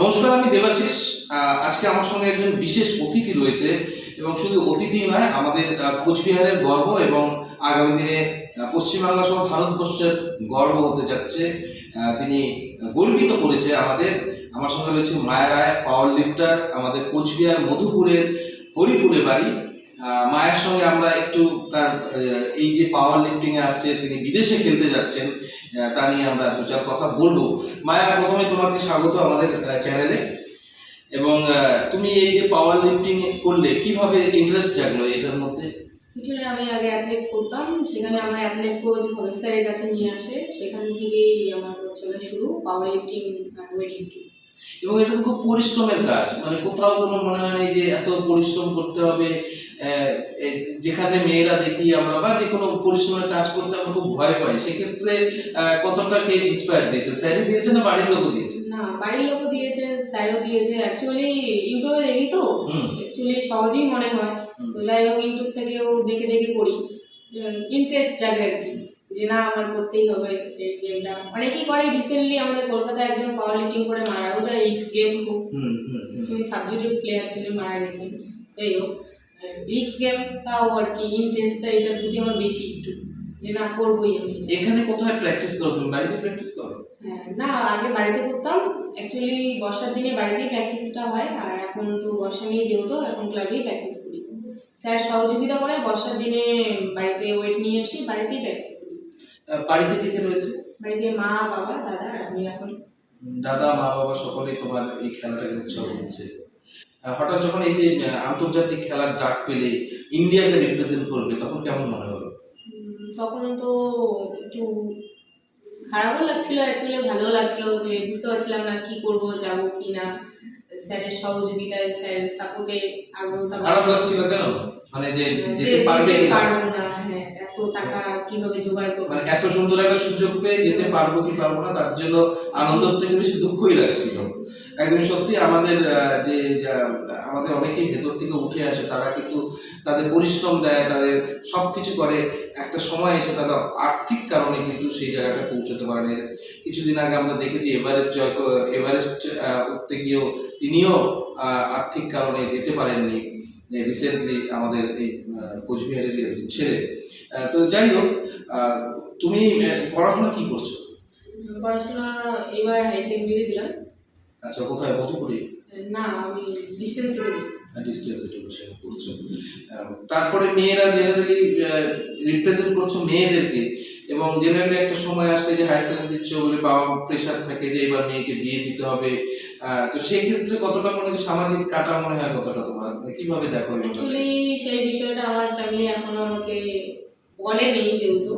নমস্কার, আমি দেবাশিস। আজকে আমার সঙ্গে একজন বিশেষ অতিথি রয়েছে এবং শুধু অতিথি নয়, আমাদের কোচবিহারের গর্ব এবং আগামী দিনে পশ্চিমবাংলা সহ ভারতবর্ষের গর্ব হতে যাচ্ছে। তিনি গর্বিত করেছে আমাদের। আমার সঙ্গে রয়েছে মায়া রায় পাওয়ার লিফটার আমাদের কোচবিহার মধুপুরের হরিপুরে বাড়ি। মায়ের সঙ্গে আমরা একটু তার এই যে পাওয়ার লিফটিং এ আসছে তিনি বিদেশে খেলতে যাচ্ছেন তা নিয়ে আমরা দু চার কথা বলব। মায়া প্রথমে তোমাকে স্বাগত আমাদের চ্যানেলে এবং তুমি এই যে পাওয়ার লিফটিং করলে কীভাবে ইন্টারেস্ট জাগলো এটার মধ্যে? পিছনে আমি আগে অ্যাথলেট করতাম সেখানে আমার অ্যাথলেট কোচ ভবেশ স্যারের কাছে নিয়ে আসে। সেখান থেকেই আমার চলে শুরু পাওয়ার লিফটিং আর ওয়েট লিফটিং এবং এটা তো খুব পরিশ্রমের কাজ মানে কোথাও কোনো মনে হয় না যে এত পরিশ্রম করতে হবে যেখানে মেয়েরা দেখি আমরা বা যে কোনো পরিশ্রমের কাজ করতে আমরা খুব ভয় পাই সেক্ষেত্রে কতটা কে ইন্সপায়ার দিয়েছে? স্যারই দিয়েছে না বাড়ির লোকও দিয়েছে? না বাড়ির লোকও দিয়েছে স্যারও দিয়েছে। অ্যাকচুয়ালি ইউটিউবে দেখি তো। অ্যাকচুয়ালি সহজেই মনে হয়। যাই হোক ইউটিউব থেকেও দেখে দেখে করি। ইন্টারেস্ট জাগে আর কি। যে না আমার করতেই হবে এই গেমটা অনেকেই করে রিসেন্টলি আমাদের কলকাতায় একজন পাওয়ার লিফটিং করে মারাও যায় রিক্স গেম খুব সাবজেক্টিভ প্লেয়ার ছিলেন মারা গেছেন যাই হোক। রিক্স গেম তাও আর কি ইন্টারেস্টটা এটার প্রতি আমার বেশি একটু যে না করবোই আমি। এখানে কোথায় প্র্যাকটিস করো তুমি? বাড়িতে প্র্যাকটিস করো? হ্যাঁ না আগে বাড়িতে করতাম। অ্যাকচুয়ালি বর্ষার দিনে বাড়িতেই প্র্যাকটিসটা হয় আর এখন তো বর্ষা নিয়ে যেহেতু এখন ক্লাবেই প্র্যাকটিস করি। স্যার সহযোগিতা করে বর্ষার দিনে বাড়িতে ওয়েট নিয়ে আসি বাড়িতেই প্র্যাকটিস করি। বাড়িতে কে রয়েছে? বাড়িতে মা বাবা দাদা আর আমি এখন। দাদা মা বাবা সকলেই তোমার এই খেলাটাকে উৎসাহ দিচ্ছে। হঠাৎ যখন এই যে আন্তর্জাতিক খেলার ডাক পেলে ইন্ডিয়াকে রিপ্রেজেন্ট করবে তখন কেমন মনে হলো? তখন তো একটু খারাপও লাগছিল অ্যাকচুয়ালি ভালো লাগছিল যে বুঝতে পারছিলাম না কি করব যাব কি না। স্যারের সহযোগিতায় স্যারের সাপোর্টে আগ্রহটা খারাপ লাগছিল কেন? মানে যে যেতে পারবে কিনা? পারব না হ্যাঁ এত টাকা কীভাবে জোগাড় করব? মানে এত সুন্দর একটা সুযোগ পেয়ে যেতে পারব কি পারব না তার জন্য আনন্দের থেকে বেশি দুঃখই লাগছিল। একদম সত্যি, আমাদের যে আমাদের অনেকেই ভেতর থেকে উঠে আসে, তারা কিন্তু তাদের পরিশ্রম দেয়, তাদের সব কিছু করে। একটা সময় এসে তারা আর্থিক কারণে কিন্তু সেই জায়গাটা পৌঁছতে পারে না। কিছুদিন আগে আমরা দেখেছি এভারেস্ট জয় এভারেস্ট উঠতে গিয়েও তিনিও আর্থিক কারণে যেতে পারেননি। রিসেন্টলি আমাদের এই কোচবিহারের ছেলে। তো যাই হোক তুমি পড়াশোনা কি করছ? পড়াশোনা এবার হাই সেকেন্ডারি দিলাম। আচ্ছা কোথায়? মধুপুরি না আমি ডিস্টেন্সে ডিস্টেন্স এডুকেশন করছ তারপরে মেয়েরা জেনারেলি রিপ্রেজেন্ট করছ মেয়েদেরকে এবং জেনারেলি একটা সময় আসলে যে হায়ার সেকেন্ডারি দিচ্ছ বলে বাবা প্রেশার থাকে যে এবার মেয়েকে বিয়ে দিতে হবে। তো সেই ক্ষেত্রে কতটা মনে হয় সামাজিক কাটা মনে হয় কতটা তোমার? মানে কীভাবে দেখো অ্যাকচুয়ালি সেই বিষয়টা আমার ফ্যামিলি এখনও আমাকে বলেনি যেহেতু।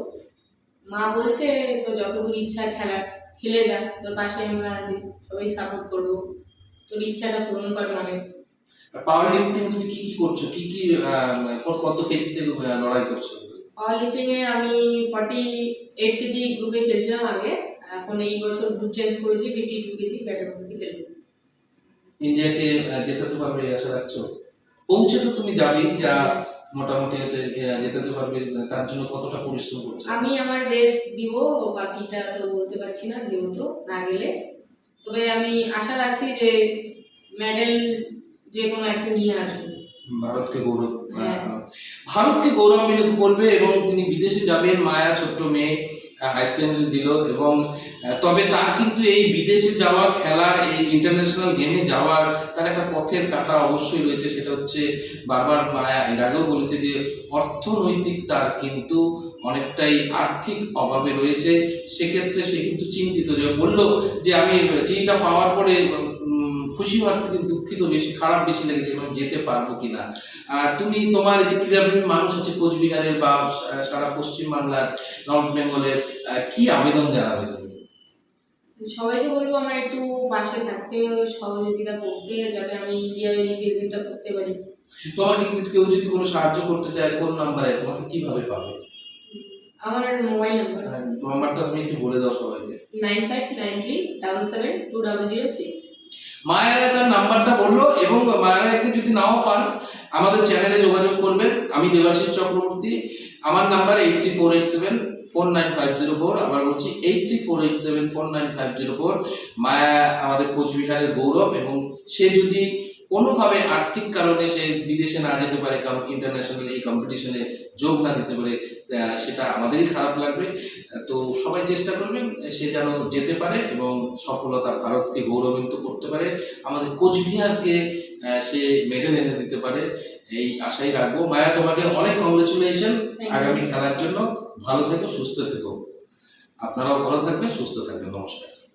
মা বলছে তো যতদূর ইচ্ছা খেলা খেলে যা তোর পাশে আমরা আছি সবাই সাপোর্ট করব। তোর ইচ্ছাটা পূরণ কর মানে। পাওয়ার লিফটিং তুমি কি কি করছ? কি কি কত কত কেজিতে লড়াই করছ? পাওয়ার লিফটিং এ আমি ফর্টি এইট কেজি গ্রুপে খেলছিলাম আগে। এখন এই বছর গ্রুপ চেঞ্জ করেছি ফিফটি টু কেজি ক্যাটাগরিতে খেলব। ইন্ডিয়াকে আহ, জেতাতে পারবে আশা রাখছো? পৌঁছে তো তুমি যাবেই যা মোটামুটি হচ্ছে যেতে পারবে মানে তার জন্য কতটা পরিশ্রম করছে? আমি আমার বেস্ট দিব বাকিটা তো বলতে পারছি না যেহেতু না গেলে। তবে আমি আশা রাখছি যে মেডেল যে কোনো একটা নিয়ে আসব। ভারতকে গৌরব হ্যাঁ। ভারতকে গৌরবান্বিত করবে এবং তিনি বিদেশে যাবেন মায়া ছোট্ট মেয়ে। সেকেন্ডারি দিল এবং তবে তার কিন্তু এই বিদেশে যাওয়া খেলার, এই ইন্টারন্যাশনাল গেমে যাওয়ার তার একটা পথের কাটা অবশ্যই রয়েছে, সেটা হচ্ছে বারবার মায়া। এর আগেও বলেছে যে অর্থনৈতিক তার কিন্তু অনেকটাই আর্থিক অভাবে রয়েছে। সেক্ষেত্রে সে কিন্তু চিন্তিত যে বলল যে আমি চিঠিটা পাওয়ার পরে খুশি হওয়ার থেকে দুঃখিত বেশি খারাপ বেশি লেগেছে এবং যেতে পারব কিনা। আর তুমি তোমার যে ক্রীড়াপ্রেমী মানুষ আছে কোচবিহারের বা সারা পশ্চিম বাংলার নর্থ বেঙ্গলের কি আবেদন জানাবে তুমি? সবাইকে বলব আমার একটু পাশে থাকতে সহযোগিতা করতে যাতে আমি ইন্ডিয়ার রিপ্রেজেন্টটা করতে পারি। তোমাকে কেউ যদি কোনো সাহায্য করতে চায় কোন নাম্বারে তোমাকে কীভাবে পাবে? আমার মোবাইল নাম্বার নাম্বারটা তুমি একটু বলে দাও সবাইকে। Nine five nine three double seven two double zero six মায়েরা তার নাম্বারটা বলল এবং মায়েরাকে যদি নাও পান, আমাদের চ্যানেলে যোগাযোগ করবেন। আমি দেবাশিস চক্রবর্তী। আমার number eighty four eight seven four nine five zero four আবার বলছি eight three four eight seven four nine five zero four মায়া আমাদের কোচবিহারের গৌরব এবং সে যদি কোনোভাবে আর্থিক কারণে সে বিদেশে না যেতে পারে কারণ ইন্টারন্যাশনাল এই কম্পিটিশনে যোগ না দিতে পারে সেটা আমাদেরই খারাপ লাগবে। তো সবাই চেষ্টা করবেন সে যেন যেতে পারে এবং সফলতা ভারতকে গৌরবান্বিত করতে পারে। আমাদের কোচবিহারকে সে মেডেল এনে দিতে পারে এই আশাই রাখব। মায়া তোমাকে অনেক কংগ্রেচুলেশন. আগামী খেলার জন্য। ভালো থেকো সুস্থ থেকো। আপনারাও ভালো থাকবেন সুস্থ থাকবেন। নমস্কার।